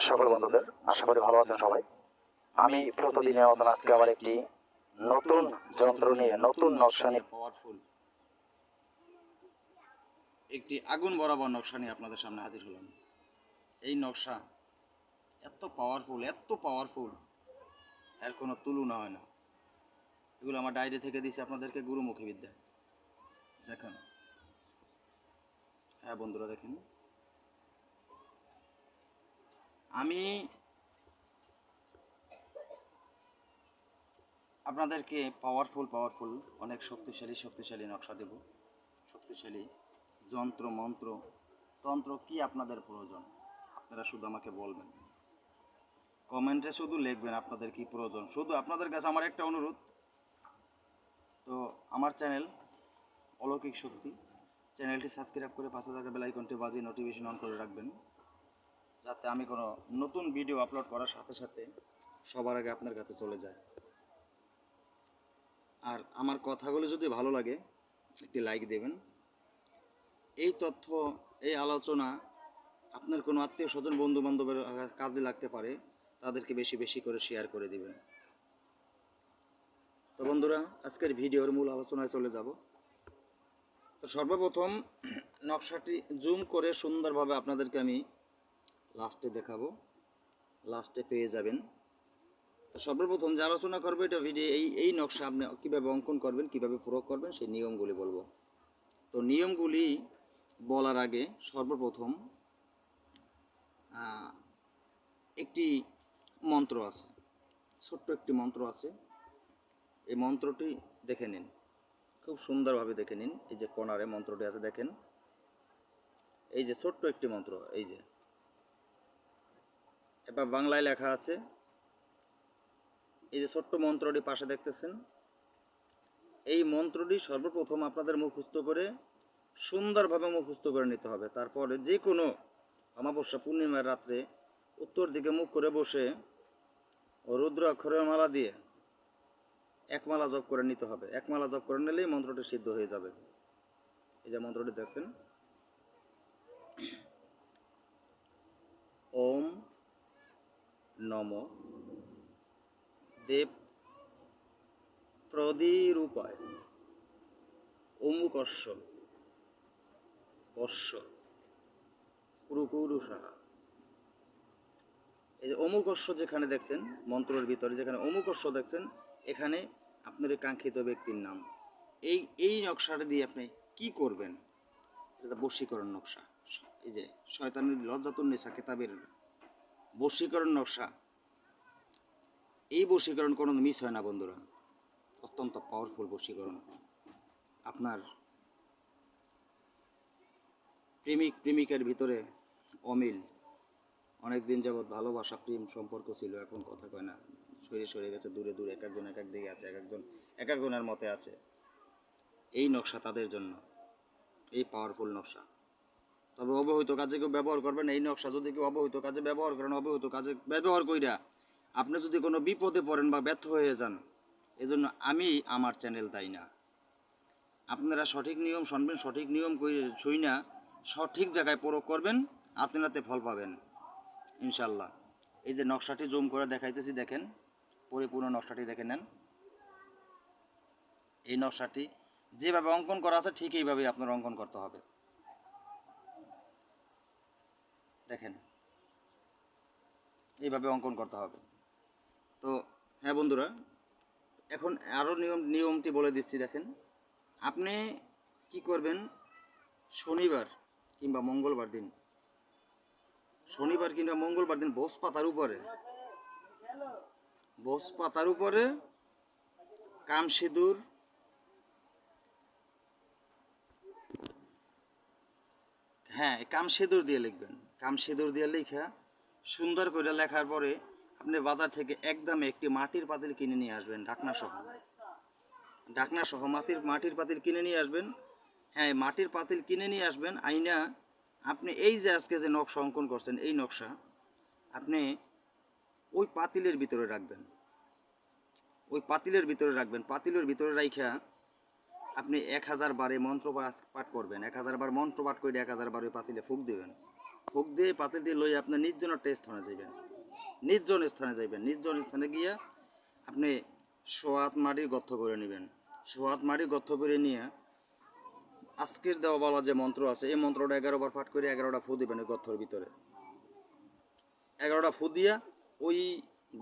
সকল বন্ধুদের, আশা করি ভালো আছেন সবাই। আমি প্রতিদিনের মতন আজকে আবার একটি নতুন যন্ত্র নিয়ে, নতুন নকশা নিয়ে পাওয়ারফুল একটি আগুন বরাবর নকশা নিয়ে আপনাদের সামনে হাজির হলাম। এই নকশা এত পাওয়ারফুল এত পাওয়ারফুল এর কোনো তুলনা হয় না। এগুলো আমার ডায়েরি থেকে দিয়েছি আপনাদেরকে গুরুমুখী বিদ্যা। দেখেন। হ্যাঁ বন্ধুরা দেখেন। আমি আপনাদেরকে পাওয়ারফুল পাওয়ারফুল অনেক শক্তিশালী শক্তিশালী নকশা দেব। শক্তিশালী যন্ত্র, মন্ত্র, তন্ত্র কি আপনাদের প্রয়োজন? আপনারা শুধু আমাকে বলবেন। কমেন্টে শুধু লিখবেন আপনাদের কি প্রয়োজন। শুধু আপনাদের কাছে আমার একটা অনুরোধ। তো আমার চ্যানেল অলৌকিক শক্তি চ্যানেলটি সাবস্ক্রাইব করে পাশে থাকা বেল আইকনটি বাজিয়ে নোটিফিকেশন অন করে রাখবেন। যাতে আমি কোনো নতুন ভিডিও আপলোড করার সাথে সাথে সবার আগে আপনার কাছে চলে যায়। আর আমার কথাগুলো যদি ভালো লাগে, একটি লাইক দেবেন। এই তথ্য, এই আলোচনা আপনার কোনো আত্মীয় স্বজন বন্ধু বান্ধবের কাজে লাগতে পারে, তাদেরকে বেশি বেশি করে শেয়ার করে দিবেন। তো বন্ধুরা, আজকের ভিডিওর মূল আলোচনায় চলে যাব। তো সর্বপ্রথম নকশাটি জুম করে সুন্দরভাবে আপনাদেরকে আমি লাস্টে দেখাবো। লাস্টে পেয়ে যাবেন। তো সর্বপ্রথম যে আলোচনা করব, এটা ভিডিও এই এই নকশা আপনি কীভাবে অঙ্কন করবেন, কীভাবে প্রয়োগ করবেন, সেই নিয়মগুলি বলব। তো নিয়মগুলি বলার আগে সর্বপ্রথম একটি মন্ত্র আছে। ছোট্ট একটি মন্ত্র আছে। এই মন্ত্রটি দেখে নিন। খুব সুন্দরভাবে দেখে নিন। এই যে কোনারে মন্ত্রটি আছে, দেখেন। এই যে ছোট্ট একটি মন্ত্র, এই যে। এবার বাংলায় লেখা আছে। এই যে ছোট্ট মন্ত্রটি পাশে দেখতেছেন। এই মন্ত্রটি সর্বপ্রথম আপনাদের মুখস্থ করে, সুন্দরভাবে মুখস্থ করে নিতে হবে। তারপরে যে কোনো অমাবস্যা পূর্ণিমার রাত্রে উত্তর দিকে মুখ করে বসে রুদ্র অক্ষরের মালা দিয়ে এক মালা জপ করে নিতে হবে। এক মালা জপ করে নিলেই মন্ত্রটি সিদ্ধ হয়ে যাবে। এই যে মন্ত্রটি দেখছেন। নম। দেব প্রদিরূপায় অমুকর্ষ বর্ষ কুরুকুরুষাহা এই যে অমুকর্ষ যেখানে দেখছেন, মন্ত্রের ভিতরে যেখানে অমুকর্ষ দেখছেন, এখানে আপনার কাঙ্ক্ষিত ব্যক্তির নাম। এই এই নকশাটা দিয়ে আপনি কি করবেন? এটা বশীকরণ নকশা। এই যে শয়তানের লজ্জাতুন নেশা কেতাবের বশীকরণ নকশা। এই বশীকরণ কোনো মিস হয় না, বন্ধুরা। অত্যন্ত পাওয়ারফুল বশীকরণ। আপনার প্রেমিক, প্রেমিকার ভিতরে অমিল অনেক দিন যাবৎ ভালোবাসা, প্রেম সম্পর্ক ছিল, এখন কথা কয় না। সরে সরে গেছে, দূরে দূরে, এক একজন, এক এক দিকে আছে, এক একজন, এক একজনের মতে আছে। এই নকশা তাদের জন্য, এই পাওয়ারফুল নকশা। তবে অবহিত কাজে কেউ ব্যবহার করবেন এই নকশা যদি কেউ অবহিত কাজে ব্যবহার করেন অবহিত কাজে ব্যবহার কইরা আপনি যদি কোনো বিপদে পড়েন বা ব্যর্থ হয়ে যান, এজন্য আমি আমার চ্যানেল দায়ী না। আপনারা সঠিক নিয়ম শুনবেন, সঠিক নিয়ম শুই না, সঠিক জায়গায় প্রয়োগ করবেন, আপনারাতে ফল পাবেন ইনশাল্লাহ এই যে নকশাটি জুম করে দেখাইতেছি, দেখেন, পরিপূর্ণ নকশাটি দেখে নেন। এই নকশাটি যেভাবে অঙ্কন করা আছে, ঠিক এইভাবেই আপনার অঙ্কন করতে হবে। দেখেন, এইভাবে অঙ্কন করতে হবে। হ্যাঁ বন্ধুরা, এখন আরও নিয়ম নিয়মটি বলে দিচ্ছি, দেখেন। আপনি কি করবেন? শনিবার কিংবা মঙ্গলবার দিন, শনিবার কিংবা মঙ্গলবার দিন বস পাতার উপরে, বস পাতার উপরে কাম সিঁদুর হ্যাঁ কাম সিঁদুর দিয়ে লিখবেন। কাম সিঁদুর দিয়ে লেখা সুন্দর করে লেখার পরে আপনি বাজার থেকে একদম একটি মাটির পাতিল কিনে নিয়ে আসবেন, ঢাকনা সহ। ঢাকনা সহ মাটির মাটির পাতিল কিনে নিয়ে আসবেন। হ্যাঁ মাটির পাতিল কিনে নিয়ে আসবেন, আইনা আপনি এই যে আজকে যে নকশা অঙ্কন করছেন, এই নকশা আপনি ওই পাতিলের ভিতরে রাখবেন। ওই পাতিলের ভিতরে রাখবেন। পাতিলের ভিতরে রাইখা আপনি এক হাজার বারে মন্ত্র পাঠ করবেন। এক হাজার বার মন্ত্র পাঠ করে এক হাজার বার পাতিলে ফুক দেবেন। ফুক দিয়ে পাতিল দিয়ে লই আপনার নির্জন টেস্ট স্থানে যাইবেন। নির্জন স্থানে যাইবেন। নির্জন স্থানে গিয়া আপনি সোয়াত মাটি গর্ত করে নেবেন। সোয়াত মাটি গর্ত করে নিয়ে আজকের দেওয়া বলা যে মন্ত্র আছে, এই মন্ত্রটা এগারো বার পাঠ করে এগারোটা ফু দিবেন ওই গর্তর ভিতরে। এগারোটা ফু দিয়া ওই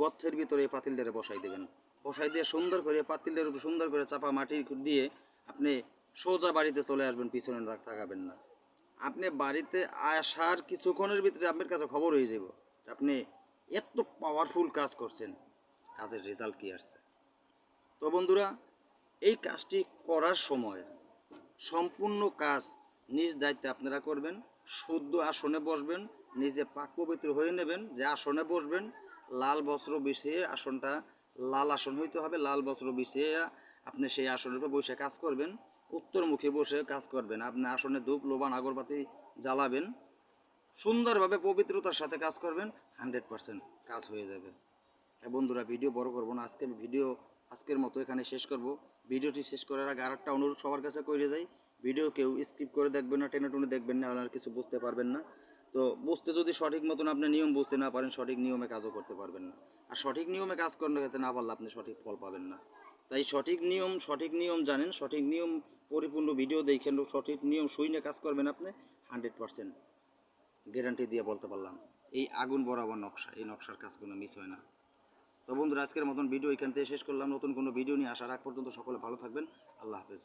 গর্তের ভিতরে এই পাতিলটারে বসাই দেবেন। বসাই দিয়ে সুন্দর করে পাতিলের উপর সুন্দর করে চাপা মাটি দিয়ে আপনি সোজা বাড়িতে চলে আসবেন, পিছনে থাকাবেন না। আপনি বাড়িতে আসার কিছুক্ষণের ভিতরে আপনার কাছে খবর হয়ে যাব আপনি এত পাওয়ারফুল কাজ করছেন। কাজের রেজাল্ট কি আসছে? তো বন্ধুরা, এই কাজটি করার সময় সম্পূর্ণ কাজ নিজ দায়িত্বে আপনারা করবেন, শুদ্ধ আসনে বসবেন, নিজে পাক পবিত্র হয়ে নেবেন, যে আসনে বসবেন, লাল বস্ত্র বিছিয়ে আসনটা, লাল আসন হইতে হবে, লাল বস্ত্র বিছিয়ে আপনি সেই আসনের উপর বসে কাজ করবেন, উত্তরমুখী বসে কাজ করবেন। আপনি আসনে ধূপ, লোবান, আগরবাতি জ্বালাবেন সুন্দরভাবে পবিত্রতার সাথে কাজ করবেন হান্ড্রেড পার্সেন্ট কাজ হয়ে যাবে। হ্যাঁ বন্ধুরা ভিডিও বড় করব না, আজকে ভিডিও আজকের মতো এখানে শেষ করব। ভিডিওটি শেষ করার আগে আরেকটা অনুরোধ সবার কাছে করে যাই ভিডিও কেউ স্কিপ করে দেখবেন না, টেনে টুনে দেখবেন না, আর কিছু বুঝতে পারবেন না। তো বুঝতে যদি সঠিক মতন আপনি নিয়ম বুঝতে না পারেন, সঠিক নিয়মে কাজও করতে পারবেন না। আর সঠিক নিয়মে কাজ করতে ক্ষেত্রে না পারলে আপনি সঠিক ফল পাবেন না। তাই সঠিক নিয়ম সঠিক নিয়ম জানেন, সঠিক নিয়ম পরিপূর্ণ ভিডিও দেখেন, সঠিক নিয়ম শুইনে কাজ করবেন আপনি হান্ড্রেড পার্সেন্ট গ্যারান্টি দিয়ে বলতে পারলাম, এই আগুন বরাবর নকশা, এই নকশার কাজ কোনো মিস হয় না। তো বন্ধুরা, আজকের মতন ভিডিও এখান থেকে শেষ করলাম। নতুন কোনো ভিডিও নিয়ে আসার আগ পর্যন্ত সকলে ভালো থাকবেন। আল্লাহ হাফেজ।